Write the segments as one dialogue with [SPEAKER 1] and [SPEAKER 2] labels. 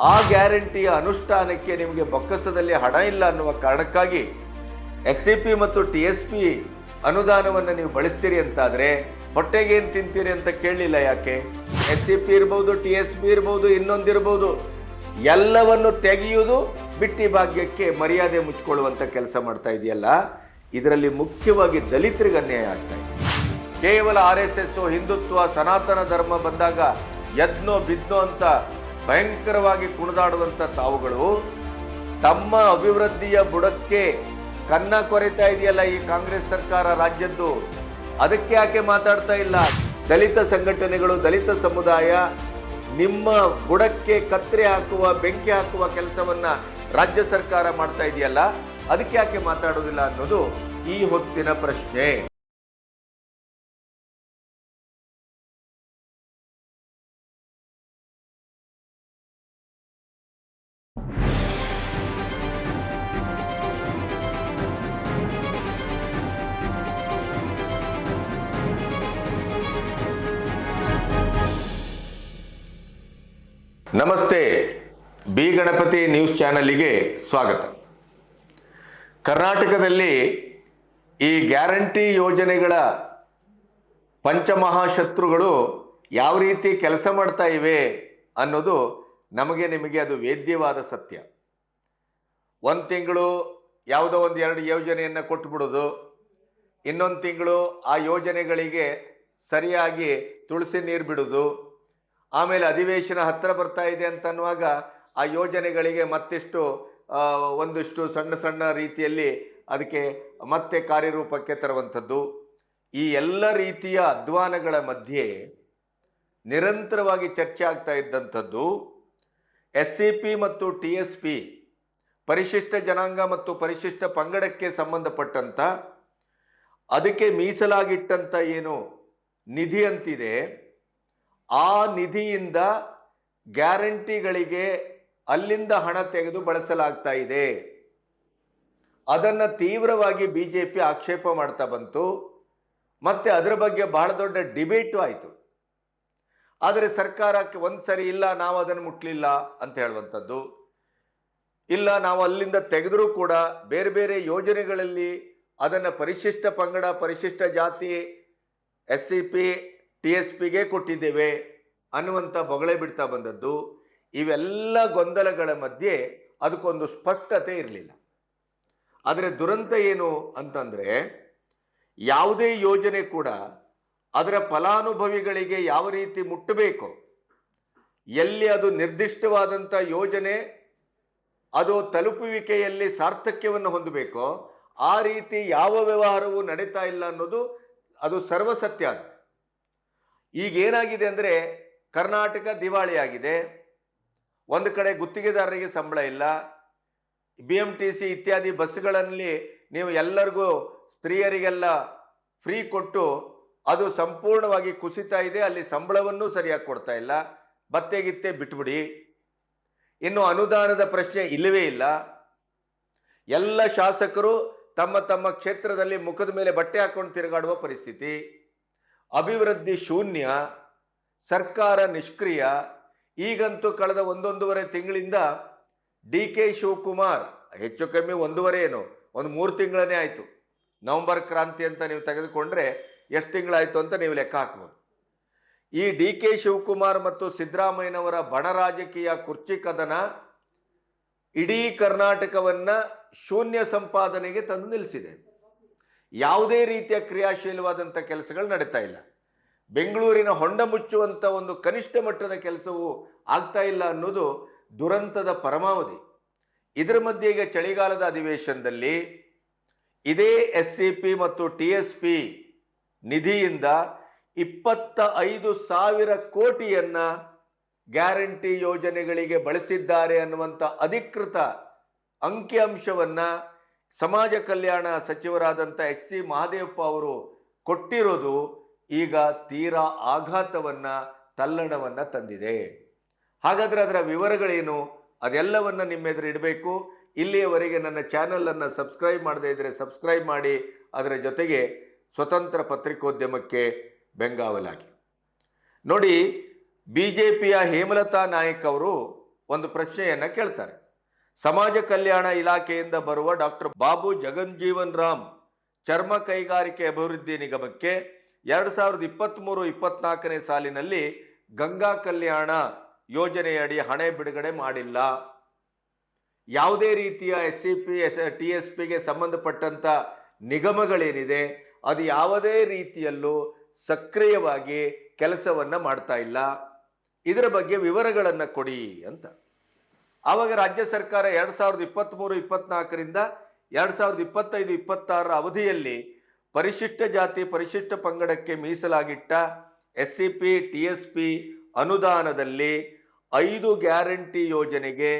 [SPEAKER 1] ಆ ಗ್ಯಾರಂಟಿಯ ಅನುಷ್ಠಾನಕ್ಕೆ ನಿಮಗೆ ಬೊಕ್ಕಸದಲ್ಲಿ ಹಣ ಇಲ್ಲ ಅನ್ನುವ ಕಾರಣಕ್ಕಾಗಿ ಎಸ್ ಸಿ ಪಿ ಮತ್ತು ಟಿ ಎಸ್ ಪಿ ಅನುದಾನವನ್ನು ನೀವು ಬಳಸ್ತೀರಿ ಅಂತಾದರೆ ಹೊಟ್ಟೆಗೆ ಏನು ತಿಂತೀರಿ ಅಂತ ಕೇಳಲಿಲ್ಲ ಯಾಕೆ? ಎಸ್ ಸಿ ಪಿ ಇರ್ಬೋದು ಟಿ ಎಸ್ ಪಿ ಇರ್ಬೋದು ಇನ್ನೊಂದಿರ್ಬೋದು ಎಲ್ಲವನ್ನು ತೆಗೆಯುವುದು ಬಿಟ್ಟಿ ಭಾಗ್ಯಕ್ಕೆ ಮರ್ಯಾದೆ ಮುಚ್ಚಿಕೊಳ್ಳುವಂಥ ಕೆಲಸ ಮಾಡ್ತಾ ಇದೆಯಲ್ಲ? ಇದರಲ್ಲಿ ಮುಖ್ಯವಾಗಿ ದಲಿತರಿಗೆ ಅನ್ಯಾಯ ಆಗ್ತಾ ಇದೆ. ಕೇವಲ ಆರ್ ಎಸ್ ಎಸ್ ಹಿಂದುತ್ವ, ಸನಾತನ ಧರ್ಮ ಬಂದಾಗ ಯದ್ನೋ ಬಿದ್ನೋ ಅಂತ ಭಯಂಕರವಾಗಿ ಕುಣಿದಾಡುವಂಥ ತಾವುಗಳು, ತಮ್ಮ ಅಭಿವೃದ್ಧಿಯ ಬುಡಕ್ಕೆ ಕನ್ನ ಕೊರೆತಾ ಇದೆಯಲ್ಲ ಈ ಕಾಂಗ್ರೆಸ್ ಸರ್ಕಾರ ರಾಜ್ಯದ್ದು? ಅದಕ್ಕೆ ಯಾಕೆ ಮಾತಾಡ್ತಾ ಇಲ್ಲ? ದಲಿತ ಸಂಘಟನೆಗಳು, ದಲಿತ ಸಮುದಾಯ ನಿಮ್ಮ ಬುಡಕ್ಕೆ ಕತ್ತರಿ ಹಾಕುವ, ಬೆಂಕಿ ಹಾಕುವ ಕೆಲಸವನ್ನ ರಾಜ್ಯ ಸರ್ಕಾರ ಮಾಡ್ತಾ ಇದೆಯಲ್ಲ, ಅದಕ್ಕೆ ಯಾಕೆ ಮಾತಾಡೋದಿಲ್ಲ ಅನ್ನೋದು ಈ ಹೊತ್ತಿನ ಪ್ರಶ್ನೆ. ನಮಸ್ತೆ, ಬಿ ಗಣಪತಿ ನ್ಯೂಸ್ ಚಾನಲ್ಗೆ ಸ್ವಾಗತ. ಕರ್ನಾಟಕದಲ್ಲಿ ಈ ಗ್ಯಾರಂಟಿ ಯೋಜನೆಗಳ ಪಂಚಮಹಾಶತ್ರುಗಳು ಯಾವ ರೀತಿ ಕೆಲಸ ಮಾಡ್ತಾ ಇವೆ ಅನ್ನೋದು ನಮಗೆ ನಿಮಗೆ ಅದು ವೇದ್ಯವಾದ ಸತ್ಯ. ಒಂದು ತಿಂಗಳು ಯಾವುದೋ ಒಂದು ಎರಡು ಯೋಜನೆಯನ್ನು ಕೊಟ್ಬಿಡೋದು, ಇನ್ನೊಂದು ತಿಂಗಳು ಆ ಯೋಜನೆಗಳಿಗೆ ಸರಿಯಾಗಿ ತುಳಸಿ ನೀರು ಬಿಡೋದು ಆಮೇಲೆ ಅಧಿವೇಶನ ಹತ್ತಿರ ಬರ್ತಾ ಇದೆ ಅಂತನ್ನುವಾಗ ಆ ಯೋಜನೆಗಳಿಗೆ ಮತ್ತಿಷ್ಟು ಒಂದಿಷ್ಟು ಸಣ್ಣ ಸಣ್ಣ ರೀತಿಯಲ್ಲಿ ಅದಕ್ಕೆ ಮತ್ತೆ ಕಾರ್ಯರೂಪಕ್ಕೆ ತರುವಂಥದ್ದು. ಈ ಎಲ್ಲ ರೀತಿಯ ಅಧ್ವಾನಗಳ ಮಧ್ಯೆ ನಿರಂತರವಾಗಿ ಚರ್ಚೆ ಆಗ್ತಾ ಇದ್ದಂಥದ್ದು, ಎಸ್ ಸಿ ಪಿ ಮತ್ತು ಟಿ ಎಸ್ ಪಿ ಪರಿಶಿಷ್ಟ ಜನಾಂಗ ಮತ್ತು ಪರಿಶಿಷ್ಟ ಪಂಗಡಕ್ಕೆ ಸಂಬಂಧಪಟ್ಟಂಥ, ಅದಕ್ಕೆ ಮೀಸಲಾಗಿಟ್ಟಂಥ ಏನು ನಿಧಿ ಅಂತಿದೆ ಆ ನಿಧಿಯಿಂದ ಗ್ಯಾರಂಟಿಗಳಿಗೆ ಅಲ್ಲಿಂದ ಹಣ ತೆಗೆದು ಬಳಸಲಾಗ್ತಾ ಇದೆ. ಅದನ್ನು ತೀವ್ರವಾಗಿ ಬಿ ಜೆ ಪಿ ಆಕ್ಷೇಪ ಮಾಡ್ತಾ ಬಂತು. ಮತ್ತೆ ಅದರ ಬಗ್ಗೆ ಬಹಳ ದೊಡ್ಡ ಡಿಬೇಟು ಆಯಿತು. ಆದರೆ ಸರ್ಕಾರಕ್ಕೆ ಒಂದು ಸರಿ ಇಲ್ಲ, ನಾವು ಅದನ್ನು ಮುಟ್ಲಿಲ್ಲ ಅಂತ ಹೇಳುವಂಥದ್ದು. ಇಲ್ಲ, ನಾವು ಅಲ್ಲಿಂದ ತೆಗೆದರೂ ಕೂಡ ಬೇರೆ ಬೇರೆ ಯೋಜನೆಗಳಲ್ಲಿ ಅದನ್ನು ಪರಿಶಿಷ್ಟ ಪಂಗಡ, ಪರಿಶಿಷ್ಟ ಜಾತಿ, S C P T S ಪಿಗೆ ಕೊಟ್ಟಿದ್ದೇವೆ ಅನ್ನುವಂಥ ಬೊಗಳೆ ಬಿಡ್ತಾ ಬಂದದ್ದು. ಇವೆಲ್ಲ ಗೊಂದಲಗಳ ಮಧ್ಯೆ ಅದಕ್ಕೊಂದು ಸ್ಪಷ್ಟತೆ ಇರಲಿಲ್ಲ. ಆದರೆ ದುರಂತ ಏನು ಅಂತಂದರೆ ಯಾವುದೇ ಯೋಜನೆ ಕೂಡ ಅದರ ಫಲಾನುಭವಿಗಳಿಗೆ ಯಾವ ರೀತಿ ಮುಟ್ಟಬೇಕು, ಎಲ್ಲಿ ಅದು ನಿರ್ದಿಷ್ಟವಾದಂಥ ಯೋಜನೆ ಅದು ತಲುಪುವಿಕೆಯಲ್ಲಿ ಸಾರ್ಥಕ್ಯವನ್ನು ಹೊಂದಬೇಕೋ, ಆ ರೀತಿ ಯಾವ ವ್ಯವಹಾರವೂ ನಡೀತಾ ಇಲ್ಲ ಅನ್ನೋದು ಅದು ಸರ್ವಸತ್ಯ ಅದು. ಈಗ ಏನಾಗಿದೆ ಅಂದರೆ ಕರ್ನಾಟಕ ದಿವಾಳಿಯಾಗಿದೆ ಒಂದು ಕಡೆ ಗುತ್ತಿಗೆದಾರರಿಗೆ ಸಂಬಳ ಇಲ್ಲ. ಬಿ ಎಂ ಟಿ ಸಿ ಇತ್ಯಾದಿ ಬಸ್ಗಳಲ್ಲಿ ನೀವು ಎಲ್ಲರಿಗೂ ಸ್ತ್ರೀಯರಿಗೆಲ್ಲ ಫ್ರೀ ಕೊಟ್ಟು ಅದು ಸಂಪೂರ್ಣವಾಗಿ ಕುಸಿತಾ ಇದೆ. ಅಲ್ಲಿ ಸಂಬಳವನ್ನೂ ಸರಿಯಾಗಿ ಕೊಡ್ತಾ ಇಲ್ಲ. ಬತ್ತೆಗಿತ್ತೆ ಬಿಟ್ಬಿಡಿ. ಇನ್ನು ಅನುದಾನದ ಪ್ರಶ್ನೆ ಇಲ್ಲವೇ ಇಲ್ಲ. ಎಲ್ಲ ಶಾಸಕರು ತಮ್ಮ ತಮ್ಮ ಕ್ಷೇತ್ರದಲ್ಲಿ ಮುಖದ ಮೇಲೆ ಬಟ್ಟೆ ಹಾಕೊಂಡು ತಿರುಗಾಡುವ ಪರಿಸ್ಥಿತಿ. ಅಭಿವೃದ್ಧಿ ಶೂನ್ಯ, ಸರ್ಕಾರ ನಿಷ್ಕ್ರಿಯ. ಈಗಂತೂ ಕಳೆದ ಒಂದೊಂದೂವರೆ ತಿಂಗಳಿಂದ ಡಿ ಕೆ ಶಿವಕುಮಾರ್, ಹೆಚ್ಚು ಕಮ್ಮಿ ಒಂದೂವರೆ ಏನು, ಒಂದು ಮೂರು ತಿಂಗಳೇ ಆಯಿತು. ನವೆಂಬರ್ ಕ್ರಾಂತಿ ಅಂತ ನೀವು ತೆಗೆದುಕೊಂಡ್ರೆ ಎಷ್ಟು ತಿಂಗಳಾಯಿತು ಅಂತ ನೀವು ಲೆಕ್ಕ ಹಾಕ್ಬೋದು. ಈ ಡಿ ಕೆ ಶಿವಕುಮಾರ್ ಮತ್ತು ಸಿದ್ದರಾಮಯ್ಯನವರ ಬಣ ರಾಜಕೀಯ ಕುರ್ಚಿ ಕದನ ಇಡೀ ಕರ್ನಾಟಕವನ್ನು ಶೂನ್ಯ ಸಂಪಾದನೆಗೆ ತಂದು ನಿಲ್ಲಿಸಿದೆ. ಯಾವುದೇ ರೀತಿಯ ಕ್ರಿಯಾಶೀಲವಾದಂಥ ಕೆಲಸಗಳು ನಡೀತಾ ಇಲ್ಲ. ಬೆಂಗಳೂರಿನ ಹೊಂಡ ಮುಚ್ಚುವಂಥ ಒಂದು ಕನಿಷ್ಠ ಮಟ್ಟದ ಕೆಲಸವು ಆಗ್ತಾ ಇಲ್ಲ ಅನ್ನೋದು ದುರಂತದ ಪರಮಾವಧಿ. ಇದರ ಮಧ್ಯೆ ಈಗ ಚಳಿಗಾಲದ ಅಧಿವೇಶನದಲ್ಲಿ ಇದೇ ಎಸ್ ಸಿ ಪಿ ಮತ್ತು ಟಿ ಎಸ್ ಪಿ ನಿಧಿಯಿಂದ ಇಪ್ಪತ್ತ ಐದು ಸಾವಿರ ಕೋಟಿಯನ್ನು ಗ್ಯಾರಂಟಿ ಯೋಜನೆಗಳಿಗೆ ಬಳಸಿದ್ದಾರೆ ಅನ್ನುವಂಥ ಅಧಿಕೃತ ಅಂಕಿಅಂಶವನ್ನ ಸಮಾಜ ಕಲ್ಯಾಣ ಸಚಿವರಾದಂಥ ಎಚ್ ಸಿ ಮಹಾದೇವಪ್ಪ ಅವರು ಕೊಟ್ಟಿರೋದು ಈಗ ತೀರಾ ಆಘಾತವನ್ನ, ತಲ್ಲಣವನ್ನು ತಂದಿದೆ. ಹಾಗಾದರೆ ಅದರ ವಿವರಗಳೇನು? ಅದೆಲ್ಲವನ್ನು ನಿಮ್ಮೆದುರು ಇಡಬೇಕು. ಇಲ್ಲಿಯವರೆಗೆ ನನ್ನ ಚಾನಲನ್ನು ಸಬ್ಸ್ಕ್ರೈಬ್ ಮಾಡದೇ ಇದ್ದರೆ ಸಬ್ಸ್ಕ್ರೈಬ್ ಮಾಡಿ. ಅದರ ಜೊತೆಗೆ ಸ್ವತಂತ್ರ ಪತ್ರಿಕೋದ್ಯಮಕ್ಕೆ ಬೆಂಗಾವಲಾಗಿ. ನೋಡಿ ಬಿ ಜೆ ಪಿಯ ಹೇಮಲತಾ ನಾಯಕ್ ಅವರು ಒಂದು ಪ್ರಶ್ನೆಯನ್ನು ಕೇಳ್ತಾರೆ. ಸಮಾಜ ಕಲ್ಯಾಣ ಇಲಾಖೆಯಿಂದ ಬರುವ ಡಾಕ್ಟರ್ ಬಾಬು ಜಗನ್ಜೀವನ್ ರಾಮ್ ಚರ್ಮ ಕೈಗಾರಿಕೆ ಅಭಿವೃದ್ಧಿ ನಿಗಮಕ್ಕೆ ಎರಡು ಸಾವಿರದ ಇಪ್ಪತ್ತ್ಮೂರು ಇಪ್ಪತ್ನಾಲ್ಕನೇ ಸಾಲಿನಲ್ಲಿ ಗಂಗಾ ಕಲ್ಯಾಣ ಯೋಜನೆಯಡಿ ಹಣೆ ಬಿಡುಗಡೆ ಮಾಡಿಲ್ಲ. ಯಾವುದೇ ರೀತಿಯ S C P S T S ಪಿಗೆ ಸಂಬಂಧಪಟ್ಟಂಥ ನಿಗಮಗಳೇನಿದೆ, ಅದು ಯಾವುದೇ ರೀತಿಯಲ್ಲೂ ಸಕ್ರಿಯವಾಗಿ ಕೆಲಸವನ್ನು ಮಾಡ್ತಾ ಇಲ್ಲ. ಇದರ ಬಗ್ಗೆ ವಿವರಗಳನ್ನು ಕೊಡಿ ಅಂತ. ಆವಾಗ ರಾಜ್ಯ ಸರ್ಕಾರ ಎರಡು ಸಾವಿರದ ಇಪ್ಪತ್ತ್ಮೂರು ಇಪ್ಪತ್ನಾಲ್ಕರಿಂದ ಎರಡು ಸಾವಿರದ ಇಪ್ಪತ್ತೈದು, ಇಪ್ಪತ್ತಾರರ ಅವಧಿಯಲ್ಲಿ ಪರಿಶಿಷ್ಟ ಜಾತಿ, ಪರಿಶಿಷ್ಟ ಪಂಗಡಕ್ಕೆ ಮೀಸಲಾಗಿಟ್ಟ S C P T S P ಅನುದಾನದಲ್ಲಿ ಐದು ಗ್ಯಾರಂಟಿ ಯೋಜನೆಗೆ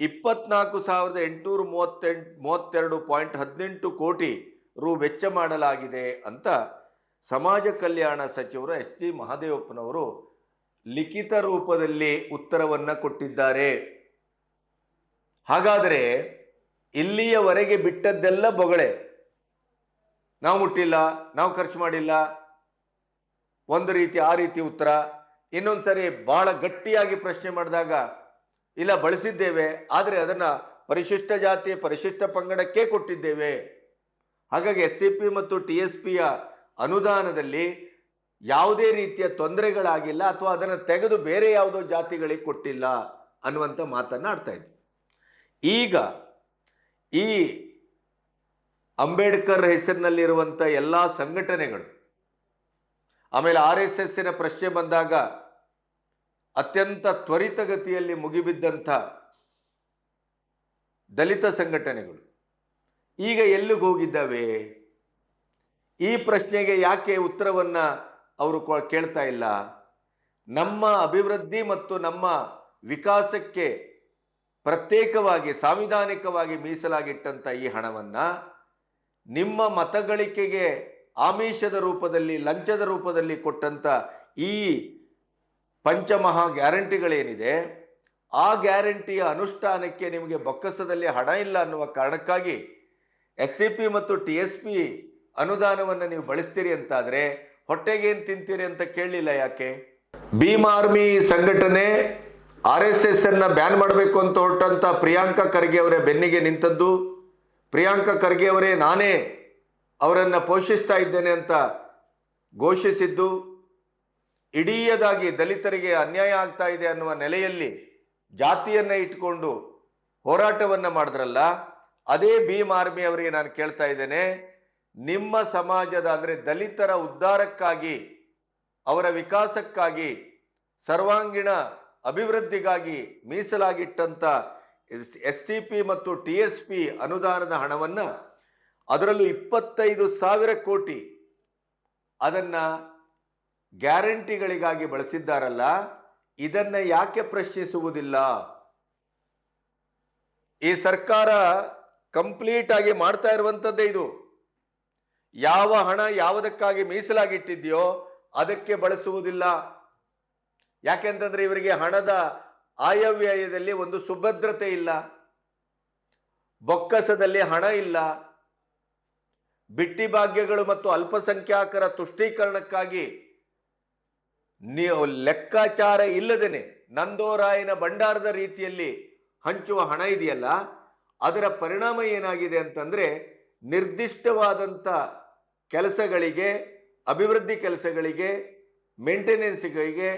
[SPEAKER 1] ಇಪ್ಪತ್ನಾಲ್ಕು ಸಾವಿರದ ಎಂಟುನೂರ ಮೂವತ್ತೆಂಟು, ಮೂವತ್ತೆರಡು ಪಾಯಿಂಟ್ ಹದಿನೆಂಟು ಕೋಟಿ ರು ವೆಚ್ಚ ಮಾಡಲಾಗಿದೆ ಅಂತ ಸಮಾಜ ಕಲ್ಯಾಣ ಸಚಿವರು ಎಸ್ ಟಿ ಮಹದೇವಪ್ಪನವರು ಲಿಖಿತ ರೂಪದಲ್ಲಿ ಉತ್ತರವನ್ನು ಕೊಟ್ಟಿದ್ದಾರೆ. ಹಾಗಾದರೆ ಇಲ್ಲಿಯವರೆಗೆ ಬಿಟ್ಟದ್ದೆಲ್ಲ ಬೊಗಳೆ. ನಾವು ಮುಟ್ಟಿಲ್ಲ, ನಾವು ಖರ್ಚು ಮಾಡಿಲ್ಲ. ಒಂದು ರೀತಿ, ಆ ರೀತಿ ಉತ್ತರ. ಇನ್ನೊಂದು ಸರಿ ಬಹಳ ಗಟ್ಟಿಯಾಗಿ ಪ್ರಶ್ನೆ ಮಾಡಿದಾಗ, ಇಲ್ಲ, ಬಳಸಿದ್ದೇವೆ, ಆದರೆ ಅದನ್ನು ಪರಿಶಿಷ್ಟ ಜಾತಿ, ಪರಿಶಿಷ್ಟ ಪಂಗಡಕ್ಕೆ ಕೊಟ್ಟಿದ್ದೇವೆ. ಹಾಗಾಗಿ ಎಸ್ ಸಿ ಪಿ ಮತ್ತು ಟಿ ಎಸ್ ಪಿಯ ಅನುದಾನದಲ್ಲಿ ಯಾವುದೇ ರೀತಿಯ ತೊಂದರೆಗಳಾಗಿಲ್ಲ, ಅಥವಾ ಅದನ್ನು ತೆಗೆದು ಬೇರೆ ಯಾವುದೋ ಜಾತಿಗಳಿಗೆ ಕೊಟ್ಟಿಲ್ಲ ಅನ್ನುವಂಥ ಮಾತನ್ನು ಆಡ್ತಾ ಇದ್ವಿ. ಈಗ ಈ ಅಂಬೇಡ್ಕರ್ ಹೆಸರಿನಲ್ಲಿರುವಂಥ ಎಲ್ಲ ಸಂಘಟನೆಗಳು, ಆಮೇಲೆ ಆರ್ ಎಸ್ ಎಸ್ಸಿನ ಪ್ರಶ್ನೆ ಬಂದಾಗ ಅತ್ಯಂತ ತ್ವರಿತಗತಿಯಲ್ಲಿ ಮುಗಿಬಿದ್ದಂಥ ದಲಿತ ಸಂಘಟನೆಗಳು, ಈಗ ಎಲ್ಲಿಗೆ ಹೋಗಿದ್ದಾವೆ? ಈ ಪ್ರಶ್ನೆಗೆ ಯಾಕೆ ಉತ್ತರವನ್ನು ಅವರು ಕೇಳ್ತಾ ಇಲ್ಲ? ನಮ್ಮ ಅಭಿವೃದ್ಧಿ ಮತ್ತು ನಮ್ಮ ವಿಕಾಸಕ್ಕೆ ಪ್ರತ್ಯೇಕವಾಗಿ, ಸಾಂವಿಧಾನಿಕವಾಗಿ ಮೀಸಲಾಗಿಟ್ಟಂಥ ಈ ಹಣವನ್ನು ನಿಮ್ಮ ಮತಗಳಿಕೆಗೆ ಆಮಿಷದ ರೂಪದಲ್ಲಿ, ಲಂಚದ ರೂಪದಲ್ಲಿ ಕೊಟ್ಟಂತ ಈ ಪಂಚಮಹಾ ಗ್ಯಾರಂಟಿಗಳೇನಿದೆ, ಆ ಗ್ಯಾರಂಟಿಯ ಅನುಷ್ಠಾನಕ್ಕೆ ನಿಮಗೆ ಬೊಕ್ಕಸದಲ್ಲಿ ಹಣ ಇಲ್ಲ ಅನ್ನುವ ಕಾರಣಕ್ಕಾಗಿ ಎಸ್ ಸಿ ಪಿ ಮತ್ತು ಟಿ ಎಸ್ ಪಿ ಅನುದಾನವನ್ನು ನೀವು ಬಳಸ್ತೀರಿ ಅಂತಾದರೆ ಹೊಟ್ಟೆಗೇನು ತಿಂತೀರಿ ಅಂತ ಕೇಳಲಿಲ್ಲ ಯಾಕೆ? ಭೀಮ್ ಆರ್ಮಿ ಸಂಘಟನೆ ಆರ್ ಎಸ್ ಎಸ್ ಅನ್ನ ಬ್ಯಾನ್ ಮಾಡಬೇಕು ಅಂತ ಹೊರಟಂತ ಪ್ರಿಯಾಂಕಾ ಖರ್ಗೆ ಅವರೇ ಬೆನ್ನಿಗೆ ನಿಂತದ್ದು. ಪ್ರಿಯಾಂಕಾ ಖರ್ಗೆ ಅವರೇ ನಾನೇ ಅವರನ್ನು ಪೋಷಿಸ್ತಾ ಇದ್ದೇನೆ ಅಂತ ಘೋಷಿಸಿದ್ದು. ಇಡೀಯದಾಗಿ ದಲಿತರಿಗೆ ಅನ್ಯಾಯ ಆಗ್ತಾ ಇದೆ ಅನ್ನುವ ನೆಲೆಯಲ್ಲಿ ಜಾತಿಯನ್ನ ಇಟ್ಕೊಂಡು ಹೋರಾಟವನ್ನ ಮಾಡಿದ್ರಲ್ಲ, ಅದೇ ಭೀಮ್ ಆರ್ಮಿ ಅವರಿಗೆ ನಾನು ಕೇಳ್ತಾ ಇದ್ದೇನೆ, ನಿಮ್ಮ ಸಮಾಜದ ಅಂದರೆ ದಲಿತರ ಉದ್ಧಾರಕ್ಕಾಗಿ, ಅವರ ವಿಕಾಸಕ್ಕಾಗಿ ಸರ್ವಾಂಗೀಣ ಅಭಿವೃದ್ಧಿಗಾಗಿ ಮೀಸಲಾಗಿಟ್ಟಂತ ಎಸ್ ಸಿ ಪಿ ಮತ್ತು ಟಿ ಎಸ್ ಪಿ ಅನುದಾನದ ಹಣವನ್ನು ಅದರಲ್ಲೂ ಇಪ್ಪತ್ತೈದು ಸಾವಿರ ಕೋಟಿ ಅದನ್ನ ಗ್ಯಾರಂಟಿಗಳಿಗಾಗಿ ಬಳಸಿದ್ದಾರಲ್ಲ, ಇದನ್ನ ಯಾಕೆ ಪ್ರಶ್ನಿಸುವುದಿಲ್ಲ? ಈ ಸರ್ಕಾರ ಕಂಪ್ಲೀಟ್ ಆಗಿ ಮಾಡ್ತಾ ಇರುವಂಥದ್ದೇ ಇದು. ಯಾವ ಹಣ ಯಾವುದಕ್ಕಾಗಿ ಮೀಸಲಾಗಿಟ್ಟಿದೆಯೋ ಅದಕ್ಕೆ ಬಳಸುವುದಿಲ್ಲ. ಯಾಕೆಂತಂದ್ರೆ ಇವರಿಗೆ ಹಣದ ಆಯವ್ಯಯದಲ್ಲಿ ಒಂದು ಸುಭದ್ರತೆ ಇಲ್ಲ, ಬೊಕ್ಕಸದಲ್ಲಿ ಹಣ ಇಲ್ಲ. ಬಿಟ್ಟಿ ಭಾಗ್ಯಗಳು ಮತ್ತು ಅಲ್ಪಸಂಖ್ಯಾತರ ತುಷ್ಟೀಕರಣಕ್ಕಾಗಿ ನೀವು ಲೆಕ್ಕಾಚಾರ ಇಲ್ಲದೇನೆ ನಂದೋರಾಯನ ಭಂಡಾರದ ರೀತಿಯಲ್ಲಿ ಹಂಚುವ ಹಣ ಇದೆಯಲ್ಲ, ಅದರ ಪರಿಣಾಮ ಏನಾಗಿದೆ ಅಂತಂದ್ರೆ ನಿರ್ದಿಷ್ಟವಾದಂಥ ಕೆಲಸಗಳಿಗೆ, ಅಭಿವೃದ್ಧಿ ಕೆಲಸಗಳಿಗೆ ಮೇಂಟೆನೆನ್ಸ್ಗಳಿಗೆ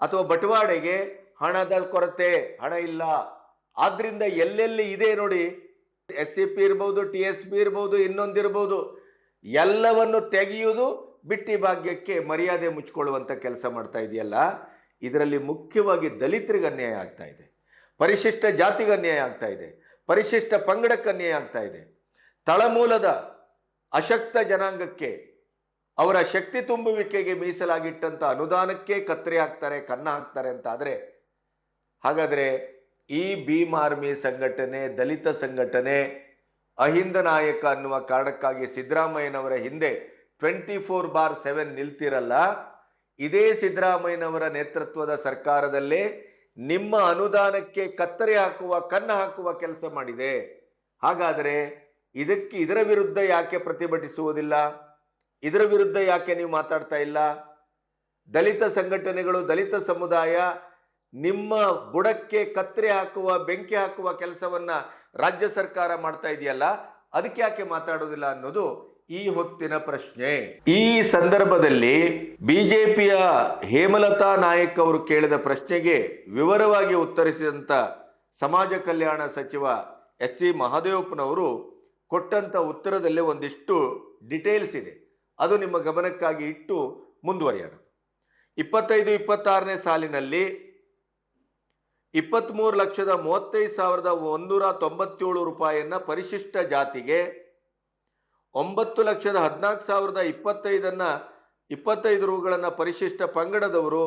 [SPEAKER 1] ಅಥವಾ ಬಟವಾಡೆಗೆ ಹಣದ ಕೊರತೆ, ಹಣ ಇಲ್ಲ. ಆದ್ರಿಂದ ಎಲ್ಲೆಲ್ಲಿ ಇದೆ ನೋಡಿ, ಎಸ್ ಸಿ ಪಿ ಇರ್ಬೋದು, ಟಿ ಎಸ್ ಪಿ ಇರ್ಬೋದು ಇನ್ನೊಂದಿರ್ಬೋದು ಎಲ್ಲವನ್ನು ತೆಗೆಯುವುದು ಬಿಟ್ಟಿ ಭಾಗ್ಯಕ್ಕೆ ಮರ್ಯಾದೆ ಮುಚ್ಕೊಳ್ಳುವಂಥ ಕೆಲಸ ಮಾಡ್ತಾ ಇದೆಯಲ್ಲ, ಇದರಲ್ಲಿ ಮುಖ್ಯವಾಗಿ ದಲಿತರಿಗೆ ಅನ್ಯಾಯ ಆಗ್ತಾ ಇದೆ, ಪರಿಶಿಷ್ಟ ಜಾತಿಗೆ ಅನ್ಯಾಯ ಆಗ್ತಾ ಇದೆ, ಪರಿಶಿಷ್ಟ ಪಂಗಡಕ್ಕೆ ಅನ್ಯಾಯ ಆಗ್ತಾ ಇದೆ. ತಳಮೂಲದ ಅಶಕ್ತ ಜನಾಂಗಕ್ಕೆ ಅವರ ಶಕ್ತಿ ತುಂಬುವಿಕೆಗೆ ಮೀಸಲಾಗಿಟ್ಟಂಥ ಅನುದಾನಕ್ಕೆ ಕತ್ತರಿ ಹಾಕ್ತಾರೆ, ಕನ್ನ ಹಾಕ್ತಾರೆ ಅಂತ ಆದರೆ ಹಾಗಾದರೆ ಈ ಭೀಮ್ ಆರ್ಮಿ ಸಂಘಟನೆ, ದಲಿತ ಸಂಘಟನೆ, ಅಹಿಂದ ನಾಯಕ ಅನ್ನುವ ಕಾರಣಕ್ಕಾಗಿ ಸಿದ್ದರಾಮಯ್ಯನವರ ಹಿಂದೆ ಟ್ವೆಂಟಿ ಫೋರ್ ಬಾರ್ ಸೆವೆನ್ ನಿಲ್ತಿರಲ್ಲ, ಇದೇ ಸಿದ್ದರಾಮಯ್ಯನವರ ನೇತೃತ್ವದ ಸರ್ಕಾರದಲ್ಲೇ ನಿಮ್ಮ ಅನುದಾನಕ್ಕೆ ಕತ್ತರಿ ಹಾಕುವ, ಕನ್ನ ಹಾಕುವ ಕೆಲಸ ಮಾಡಿದೆ. ಹಾಗಾದರೆ ಇದಕ್ಕೆ, ಇದರ ವಿರುದ್ಧ ಯಾಕೆ ಪ್ರತಿಭಟಿಸುವುದಿಲ್ಲ? ಇದರ ವಿರುದ್ಧ ಯಾಕೆ ನೀವು ಮಾತಾಡ್ತಾ ಇಲ್ಲ? ದಲಿತ ಸಂಘಟನೆಗಳು, ದಲಿತ ಸಮುದಾಯ ನಿಮ್ಮ ಬುಡಕ್ಕೆ ಕತ್ತರಿ ಹಾಕುವ, ಬೆಂಕಿ ಹಾಕುವ ಕೆಲಸವನ್ನ ರಾಜ್ಯ ಸರ್ಕಾರ ಮಾಡ್ತಾ ಇದೆಯಲ್ಲ, ಅದಕ್ಕೆ ಯಾಕೆ ಮಾತಾಡೋದಿಲ್ಲ ಅನ್ನೋದು ಈ ಹೊತ್ತಿನ ಪ್ರಶ್ನೆ. ಈ ಸಂದರ್ಭದಲ್ಲಿ ಬಿಜೆಪಿಯ ಹೇಮಲತಾ ನಾಯಕ್ ಅವರು ಕೇಳಿದ ಪ್ರಶ್ನೆಗೆ ವಿವರವಾಗಿ ಉತ್ತರಿಸಿದಂತ ಸಮಾಜ ಕಲ್ಯಾಣ ಸಚಿವ ಎಸ್ ಸಿ ಮಹದೇವಪ್ಪನವರು ಕೊಟ್ಟಂತ ಉತ್ತರದಲ್ಲಿ ಒಂದಿಷ್ಟು ಡಿಟೇಲ್ಸ್ ಇದೆ. ಅದು ನಿಮ್ಮ ಗಮನಕ್ಕಾಗಿ ಇಟ್ಟು ಮುಂದುವರಿಯೋಣ. ಇಪ್ಪತ್ತೈದು, ಇಪ್ಪತ್ತಾರನೇ ಸಾಲಿನಲ್ಲಿ ಇಪ್ಪತ್ತ್ಮೂರು ಲಕ್ಷದ ಮೂವತ್ತೈದು ಸಾವಿರದ ಒಂದೂರ ತೊಂಬತ್ತೇಳು ರೂಪಾಯಿಯನ್ನು ಪರಿಶಿಷ್ಟ ಜಾತಿಗೆ ಒಂಬತ್ತು ಲಕ್ಷದ ಹದಿನಾಲ್ಕು ಸಾವಿರದ ಇಪ್ಪತ್ತೈದನ್ನು ಇಪ್ಪತ್ತೈದು ರೂಗಳನ್ನು ಪರಿಶಿಷ್ಟ ಪಂಗಡದವರು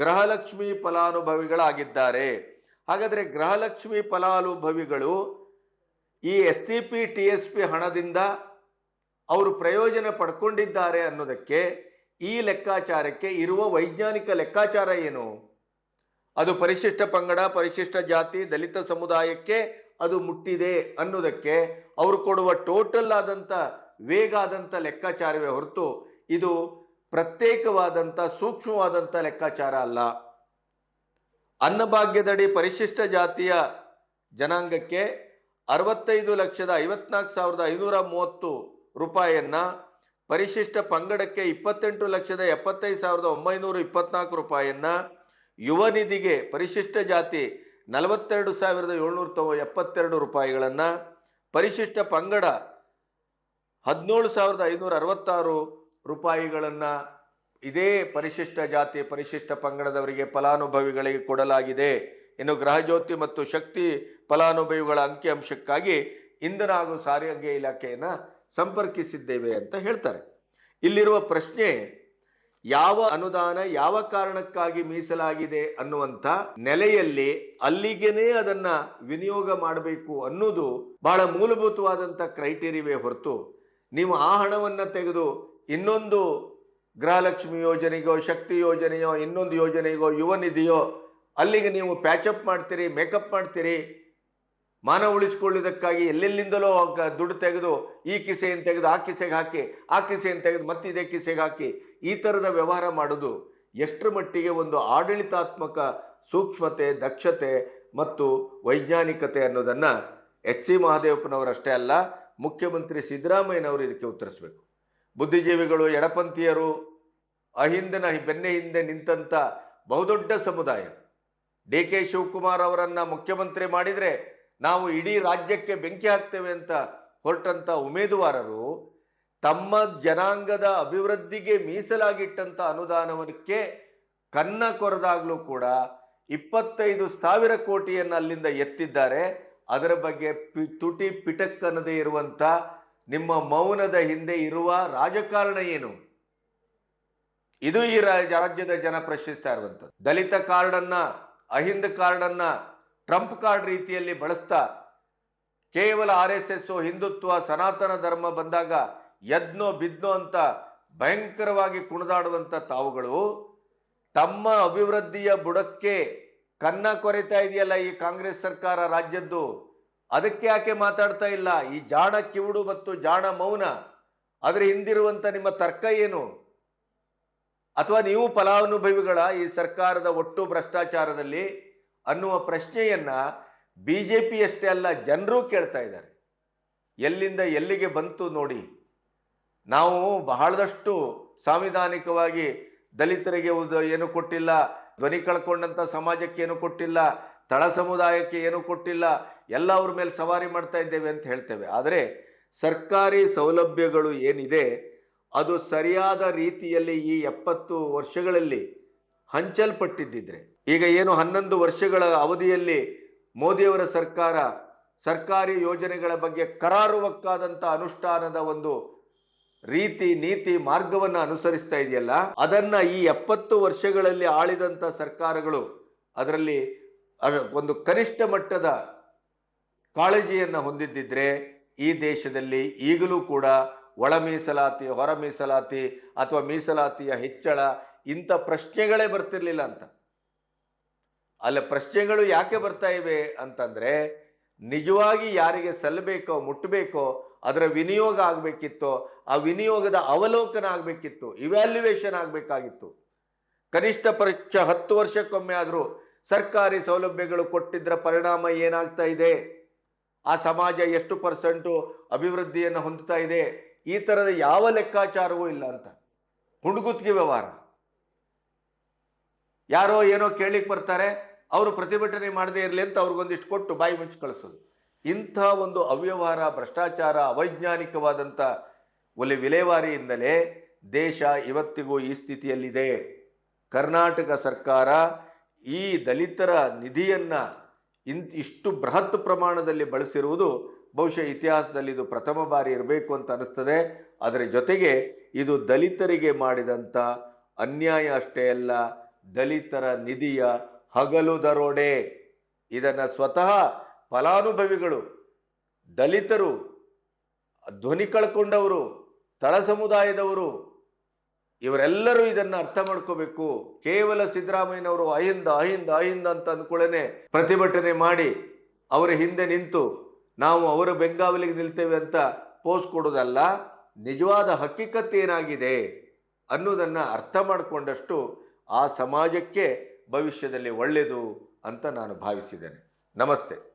[SPEAKER 1] ಗೃಹಲಕ್ಷ್ಮಿ ಫಲಾನುಭವಿಗಳಾಗಿದ್ದಾರೆ. ಹಾಗಾದರೆ ಗೃಹಲಕ್ಷ್ಮಿ ಫಲಾನುಭವಿಗಳು ಈ S C P, T S P ಹಣದಿಂದ ಅವರು ಪ್ರಯೋಜನ ಪಡ್ಕೊಂಡಿದ್ದಾರೆ ಅನ್ನೋದಕ್ಕೆ ಈ ಲೆಕ್ಕಾಚಾರಕ್ಕೆ ಇರುವ ವೈಜ್ಞಾನಿಕ ಲೆಕ್ಕಾಚಾರ ಏನು? ಅದು ಪರಿಶಿಷ್ಟ ಪಂಗಡ, ಪರಿಶಿಷ್ಟ ಜಾತಿ, ದಲಿತ ಸಮುದಾಯಕ್ಕೆ ಅದು ಮುಟ್ಟಿದೆ ಅನ್ನೋದಕ್ಕೆ ಅವರು ಕೊಡುವ ಟೋಟಲ್ ಆದಂಥ, ವೇಗ ಆದಂಥ ಲೆಕ್ಕಾಚಾರವೇ ಹೊರತು ಇದು ಪ್ರತ್ಯೇಕವಾದಂಥ, ಸೂಕ್ಷ್ಮವಾದಂಥ ಲೆಕ್ಕಾಚಾರ ಅಲ್ಲ. ಅನ್ನಭಾಗ್ಯದಡಿ ಪರಿಶಿಷ್ಟ ಜಾತಿಯ ಜನಾಂಗಕ್ಕೆ ಅರವತ್ತೈದು ಲಕ್ಷದ ಐವತ್ನಾಲ್ಕು ಸಾವಿರದ ಐನೂರ ಮೂವತ್ತು ರೂಪಾಯಿಯನ್ನ ಪರಿಶಿಷ್ಟ ಪಂಗಡಕ್ಕೆ ಇಪ್ಪತ್ತೆಂಟು ಲಕ್ಷದ ಎಪ್ಪತ್ತೈದು ಸಾವಿರದ ಒಂಬೈನೂರ ಇಪ್ಪತ್ನಾಲ್ಕು ರೂಪಾಯಿಯನ್ನ ಯುವ ನಿಧಿಗೆ ಪರಿಶಿಷ್ಟ ಜಾತಿ ನಲವತ್ತೆರಡು ಸಾವಿರದ ಏಳ್ನೂರ ತೊ ಎಪ್ಪತ್ತೆರಡು ರೂಪಾಯಿಗಳನ್ನು ಪರಿಶಿಷ್ಟ ಪಂಗಡ ಹದಿನೇಳು ಸಾವಿರದ ಐನೂರ ಅರವತ್ತಾರು ರೂಪಾಯಿಗಳನ್ನು ಇದೇ ಪರಿಶಿಷ್ಟ ಜಾತಿ, ಪರಿಶಿಷ್ಟ ಪಂಗಡದವರಿಗೆ ಫಲಾನುಭವಿಗಳಿಗೆ ಕೊಡಲಾಗಿದೆ ಇನ್ನು ಗೃಹಜ್ಯೋತಿ ಮತ್ತು ಶಕ್ತಿ ಫಲಾನುಭವಿಗಳ ಅಂಕಿಅಂಶಕ್ಕಾಗಿ ಇಂಧನ ಹಾಗೂ ಸಾರಿಗೆ ಇಲಾಖೆಯನ್ನು ಸಂಪರ್ಕಿಸಿದ್ದೇವೆ ಅಂತ ಹೇಳ್ತಾರೆ. ಇಲ್ಲಿರುವ ಪ್ರಶ್ನೆ, ಯಾವ ಅನುದಾನ ಯಾವ ಕಾರಣಕ್ಕಾಗಿ ಮೀಸಲಾಗಿದೆ ಅನ್ನುವಂಥ ನೆಲೆಯಲ್ಲಿ ಅಲ್ಲಿಗೆನೇ ಅದನ್ನ ವಿನಿಯೋಗ ಮಾಡಬೇಕು ಅನ್ನೋದು ಬಹಳ ಮೂಲಭೂತವಾದಂಥ ಕ್ರೈಟೀರಿಯವೇ ಹೊರತು ನೀವು ಆ ಹಣವನ್ನು ತೆಗೆದು ಇನ್ನೊಂದು ಗೃಹಲಕ್ಷ್ಮಿ ಯೋಜನೆಗೋ, ಶಕ್ತಿ ಯೋಜನೆಯೋ, ಇನ್ನೊಂದು ಯೋಜನೆಗೋ, ಯುವ ನಿಧಿಯೋ, ಅಲ್ಲಿಗೆ ನೀವು ಪ್ಯಾಚಪ್ ಮಾಡ್ತೀರಿ ಮೇಕಪ್ ಮಾಡ್ತೀರಿ ಮಾನ ಉಳಿಸ್ಕೊಳ್ಳೋದಕ್ಕಾಗಿ ಎಲ್ಲೆಲ್ಲಿಂದಲೋ ದುಡ್ಡು ತೆಗೆದು ಈ ಕಿಸೆಯನ್ನು ತೆಗೆದು ಆ ಕಿಸೆಗೆ ಹಾಕಿ, ಆ ಕಿಸೆಯನ್ನು ತೆಗೆದು ಮತ್ತೆ ಇದೇ ಕಿಸೆಗೆ ಹಾಕಿ ಈ ಥರದ ವ್ಯವಹಾರ ಮಾಡೋದು ಎಷ್ಟರ ಮಟ್ಟಿಗೆ ಒಂದು ಆಡಳಿತಾತ್ಮಕ ಸೂಕ್ಷ್ಮತೆ, ದಕ್ಷತೆ ಮತ್ತು ವೈಜ್ಞಾನಿಕತೆ ಅನ್ನೋದನ್ನು ಎಸ್ ಸಿ ಮಹಾದೇವಪ್ಪನವರಷ್ಟೇ ಅಲ್ಲ, ಮುಖ್ಯಮಂತ್ರಿ ಸಿದ್ದರಾಮಯ್ಯನವರು ಇದಕ್ಕೆ ಉತ್ತರಿಸಬೇಕು. ಬುದ್ಧಿಜೀವಿಗಳು, ಎಡಪಂಥೀಯರು, ಅಹಿಂದನ ಬೆನ್ನೆ ಹಿಂದೆ ನಿಂತಂಥ ಬಹುದೊಡ್ಡ ಸಮುದಾಯ. ಡಿ ಕೆ ಶಿವಕುಮಾರ್ ಅವರನ್ನು ಮುಖ್ಯಮಂತ್ರಿ ಮಾಡಿದರೆ ನಾವು ಇಡೀ ರಾಜ್ಯಕ್ಕೆ ಬೆಂಕಿ ಹಾಕ್ತೇವೆ ಅಂತ ಹೊರಟಂಥ ಉಮೇದುವಾರರು ತಮ್ಮ ಜನಾಂಗದ ಅಭಿವೃದ್ಧಿಗೆ ಮೀಸಲಾಗಿಟ್ಟಂಥ ಅನುದಾನವಕ್ಕೆ ಕನ್ನ ಕೊರೆದಾಗಲೂ ಕೂಡ ಇಪ್ಪತ್ತೈದು ಸಾವಿರ ಕೋಟಿಯನ್ನು ಅಲ್ಲಿಂದ ಎತ್ತಿದ್ದಾರೆ. ಅದರ ಬಗ್ಗೆ ಪಿ, ತುಟಿ ಪಿಟಕ್ಕನ್ನದೇ ಇರುವಂಥ ನಿಮ್ಮ ಮೌನದ ಹಿಂದೆ ಇರುವ ರಾಜಕಾರಣ ಏನು? ಇದು ಈ ರಾಜ್ಯದ ಜನ ಪ್ರಶ್ನಿಸ್ತಾ ಇರುವಂಥದ್ದು ದಲಿತ ಕಾರ್ಡನ್ನ, ಅಹಿಂದ ಕಾರ್ಡನ್ನ ಟ್ರಂಪ್ ಕಾರ್ಡ್ ರೀತಿಯಲ್ಲಿ ಬಳಸ್ತಾ ಕೇವಲ ಆರ್ ಎಸ್ ಎಸ್ ಹಿಂದುತ್ವ ಸನಾತನ ಧರ್ಮ ಬಂದಾಗ ಯದ್ನೋ ಬಿದ್ನೋ ಅಂತ ಭಯಂಕರವಾಗಿ ಕುಣಿದಾಡುವಂಥ ತಾವುಗಳು, ತಮ್ಮ ಅಭಿವೃದ್ಧಿಯ ಬುಡಕ್ಕೆ ಕನ್ನ ಕೊರೆತಾ ಇದೆಯಲ್ಲ ಈ ಕಾಂಗ್ರೆಸ್ ಸರ್ಕಾರ ರಾಜ್ಯದ್ದು? ಅದಕ್ಕೆ ಯಾಕೆ ಮಾತಾಡ್ತಾ ಇಲ್ಲ? ಈ ಜಾಣ ಕಿವುಡು ಮತ್ತು ಜಾಣ ಮೌನ, ಅದರ ಹಿಂದಿರುವಂಥ ನಿಮ್ಮ ತರ್ಕ ಏನು? ಅಥವಾ ನೀವು ಫಲಾನುಭವಿಗಳ ಈ ಸರ್ಕಾರದ ಒಟ್ಟು ಭ್ರಷ್ಟಾಚಾರದಲ್ಲಿ ಅನ್ನುವ ಪ್ರಶ್ನೆಯನ್ನ ಪಿ ಅಷ್ಟೇ ಅಲ್ಲ, ಜನರೂ ಕೇಳ್ತಾ ಇದ್ದಾರೆ. ಎಲ್ಲಿಂದ ಎಲ್ಲಿಗೆ ಬಂತು ನೋಡಿ. ನಾವು ಬಹಳದಷ್ಟು ಸಾಂವಿಧಾನಿಕವಾಗಿ ದಲಿತರಿಗೆ ಏನು ಕೊಟ್ಟಿಲ್ಲ, ಧ್ವನಿ ಕಳ್ಕೊಂಡಂಥ ಸಮಾಜಕ್ಕೆ ಏನು ಕೊಟ್ಟಿಲ್ಲ, ತಳ ಸಮುದಾಯಕ್ಕೆ ಏನು ಕೊಟ್ಟಿಲ್ಲ, ಎಲ್ಲ ಅವ್ರ ಮೇಲೆ ಸವಾರಿ ಮಾಡ್ತಾ ಇದ್ದೇವೆ ಅಂತ ಹೇಳ್ತೇವೆ. ಆದರೆ ಸರ್ಕಾರಿ ಸೌಲಭ್ಯಗಳು ಏನಿದೆ, ಅದು ಸರಿಯಾದ ರೀತಿಯಲ್ಲಿ ಈ ಎಪ್ಪತ್ತು ವರ್ಷಗಳಲ್ಲಿ ಹಂಚಲ್ಪಟ್ಟಿದ್ದಿದ್ರೆ. ಈಗ ಏನು ಹನ್ನೊಂದು ವರ್ಷಗಳ ಅವಧಿಯಲ್ಲಿ ಮೋದಿಯವರ ಸರ್ಕಾರ ಸರ್ಕಾರಿ ಯೋಜನೆಗಳ ಬಗ್ಗೆ ಕರಾರುವಕ್ಕಾದಂಥ ಅನುಷ್ಠಾನದ ಒಂದು ರೀತಿ, ನೀತಿ, ಮಾರ್ಗವನ್ನು ಅನುಸರಿಸ್ತಾ ಇದೆಯಲ್ಲ, ಅದನ್ನ ಈ ಎಪ್ಪತ್ತು ವರ್ಷಗಳಲ್ಲಿ ಆಳಿದಂಥ ಸರ್ಕಾರಗಳು ಅದರಲ್ಲಿ ಅದ- ಒಂದು ಕನಿಷ್ಠ ಮಟ್ಟದ ಕಾಳಜಿಯನ್ನು ಹೊಂದಿದ್ದಿದ್ರೆ ಈ ದೇಶದಲ್ಲಿ ಈಗಲೂ ಕೂಡ ಒಳ ಮೀಸಲಾತಿ ಹೊರ ಮೀಸಲಾತಿ ಅಥವಾ ಮೀಸಲಾತಿಯ ಹೆಚ್ಚಳ ಇಂಥ ಪ್ರಶ್ನೆಗಳೇ ಬರ್ತಿರ್ಲಿಲ್ಲ ಅಂತ. ಅಲ್ಲ ಪ್ರಶ್ನೆಗಳು ಯಾಕೆ ಬರ್ತಾ ಇವೆ ಅಂತಂದ್ರೆ, ನಿಜವಾಗಿ ಯಾರಿಗೆ ಸಲ್ಲಬೇಕೋ ಮುಟ್ಟಬೇಕೋ ಅದರ ವಿನಿಯೋಗ ಆಗಬೇಕಿತ್ತು, ಆ ವಿನಿಯೋಗದ ಅವಲೋಕನ ಆಗಬೇಕಿತ್ತು ಇವ್ಯಾಲ್ಯುವೇಷನ್ ಆಗಬೇಕಾಗಿತ್ತು. ಕನಿಷ್ಠ ಪರೀಕ್ಷೆ ಹತ್ತು ವರ್ಷಕ್ಕೊಮ್ಮೆ ಆದರೂ ಸರ್ಕಾರಿ ಸೌಲಭ್ಯಗಳು ಕೊಟ್ಟಿದ್ದರ ಪರಿಣಾಮ ಏನಾಗ್ತಾ ಇದೆ? ಆ ಸಮಾಜ ಎಷ್ಟು ಪರ್ಸೆಂಟು ಅಭಿವೃದ್ಧಿಯನ್ನು ಹೊಂದುತ್ತಾ ಇದೆ? ಈ ಥರದ ಯಾವ ಲೆಕ್ಕಾಚಾರವೂ ಇಲ್ಲ ಅಂತ. ಹುಡುಗುತ್ತಿಗೆ ವ್ಯವಹಾರ. ಯಾರೋ ಏನೋ ಕೇಳಿಕ್ ಬರ್ತಾರೆ, ಅವರು ಪ್ರತಿಭಟನೆ ಮಾಡದೇ ಇರಲಿ ಅಂತ ಅವ್ರಿಗೊಂದಿಷ್ಟು ಕೊಟ್ಟು ಬಾಯಿ ಮುಚ್ಚಿ ಕಳಿಸೋದು. ಇಂಥ ಒಂದು ಅವ್ಯವಹಾರ, ಭ್ರಷ್ಟಾಚಾರ, ಅವೈಜ್ಞಾನಿಕವಾದಂಥ ಒಲೆ ವಿಲೇವಾರಿಯಿಂದಲೇ ದೇಶ ಇವತ್ತಿಗೂ ಈ ಸ್ಥಿತಿಯಲ್ಲಿದೆ. ಕರ್ನಾಟಕ ಸರ್ಕಾರ ಈ ದಲಿತರ ನಿಧಿಯನ್ನು ಇನ್ ಇಷ್ಟು ಬೃಹತ್ ಪ್ರಮಾಣದಲ್ಲಿ ಬಳಸಿರುವುದು ಬಹುಶಃ ಇತಿಹಾಸದಲ್ಲಿ ಇದು ಪ್ರಥಮ ಬಾರಿ ಇರಬೇಕು ಅಂತ ಅನಿಸ್ತದೆ. ಅದರ ಜೊತೆಗೆ ಇದು ದಲಿತರಿಗೆ ಮಾಡಿದಂಥ ಅನ್ಯಾಯ ಅಷ್ಟೇ ಅಲ್ಲ ದಲಿತರ ನಿಧಿಯ ಹಗಲು ದರೋಡೆ ಇದನ್ನು ಸ್ವತಃ ಫಲಾನುಭವಿಗಳು, ದಲಿತರು, ಧ್ವನಿ ಕಳ್ಕೊಂಡವರು, ತಳ ಸಮುದಾಯದವರು, ಇವರೆಲ್ಲರೂ ಇದನ್ನು ಅರ್ಥ ಮಾಡ್ಕೋಬೇಕು. ಕೇವಲ ಸಿದ್ದರಾಮಯ್ಯನವರು ಅಹಿಂದ ಅಹಿಂದ ಅಹಿಂದ ಅಂತ ಅಂದ್ಕೊಳ್ಳೇನೆ ಪ್ರತಿಭಟನೆ ಮಾಡಿ ಅವರ ಹಿಂದೆ ನಿಂತು ನಾವು ಅವರ ಬೆಂಗಾವಲಿಗೆ ನಿಲ್ತೇವೆ ಅಂತ ಪೋಸ್ ಕೊಡೋದಲ್ಲ, ನಿಜವಾದ ಹಕ್ಕಿಕತ್ ಏನಾಗಿದೆ ಅನ್ನೋದನ್ನು ಅರ್ಥ ಮಾಡಿಕೊಂಡಷ್ಟು ಆ ಸಮಾಜಕ್ಕೆ ಭವಿಷ್ಯದಲ್ಲಿ ಒಳ್ಳೆಯದು ಅಂತ ನಾನು ಭಾವಿಸಿದ್ದೇನೆ. ನಮಸ್ತೆ.